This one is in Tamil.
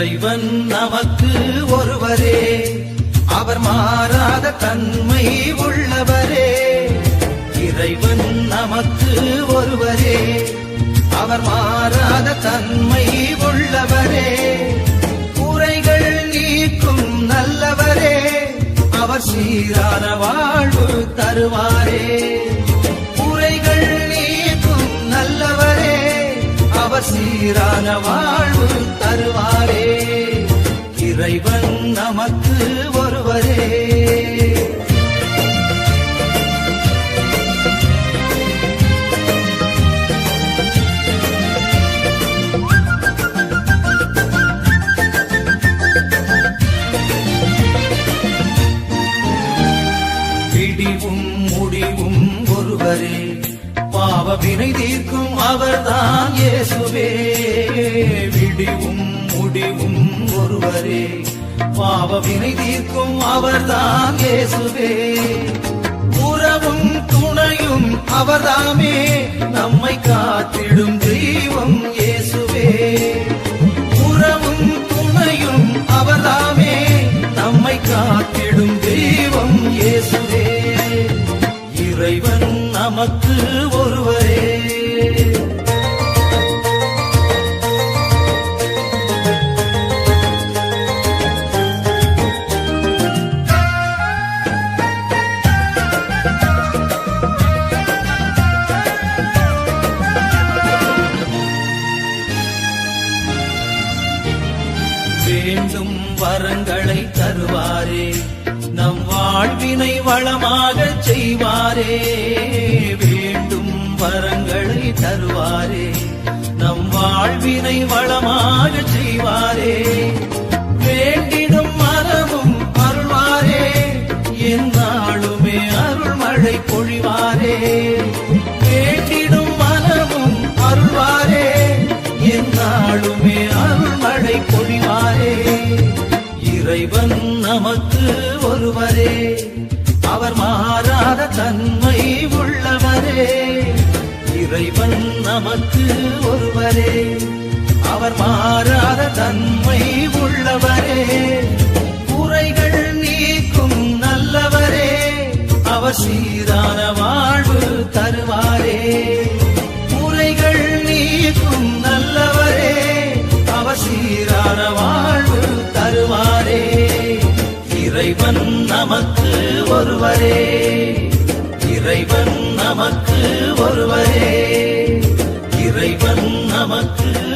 இறைவன் நமக்கு ஒருவரே. அவர் மாறாத தன்மை உள்ளவரே. இறைவன் நமக்கு ஒருவரே. அவர் மாறாத தன்மை உள்ளவரே. குறைகள் நீக்கும் நல்லவரே. அவர் சீரான வாழ்வு தருவாரே. குறைகள் நீக்கும் நல்லவரே. அவர் சீரான வாழ்வு நமக்கு ஒருவரே. பிடிவும் முடிவும் ஒருவரே. பாவ வினை தீர்க்கும் அவர்தான் இயேசுவே. விடிவும் முடிவும் ஒருவரே. பாவ வினை தீர்க்கும் அவர்தான் இயேசுவே. உறவும் துணையும் அவர்தாமே. நம்மை காத்திடும் தெய்வம் இயேசுவே. உறவும் துணையும் அவர்தாமே. நம்மை காத்திடும் தெய்வம் இயேசுவே. இறைவன் நமக்கு வேண்டும் வரங்களை தருவாரே. நம் வாழ்வினை வளமாக செய்வாரே. வேண்டும் வரங்களை தருவாரே. நம் வாழ்வினை வளமாக செய்வாரே. வேண்டி இறைவன் நமக்கு ஒருவரே. அவர் மாறாத தன்மை உள்ளவரே. இறைவன் நமக்கு ஒருவரே. அவர் மாறாத தன்மை உள்ளவரே. குறைகள் நீக்கும் நல்லவரே. அவர் சீரான வாழ்வு தருவாரே. இறைவன் நமக்கு ஒருவரே. இறைவன் நமக்கு ஒருவரே. இறைவன் நமக்கு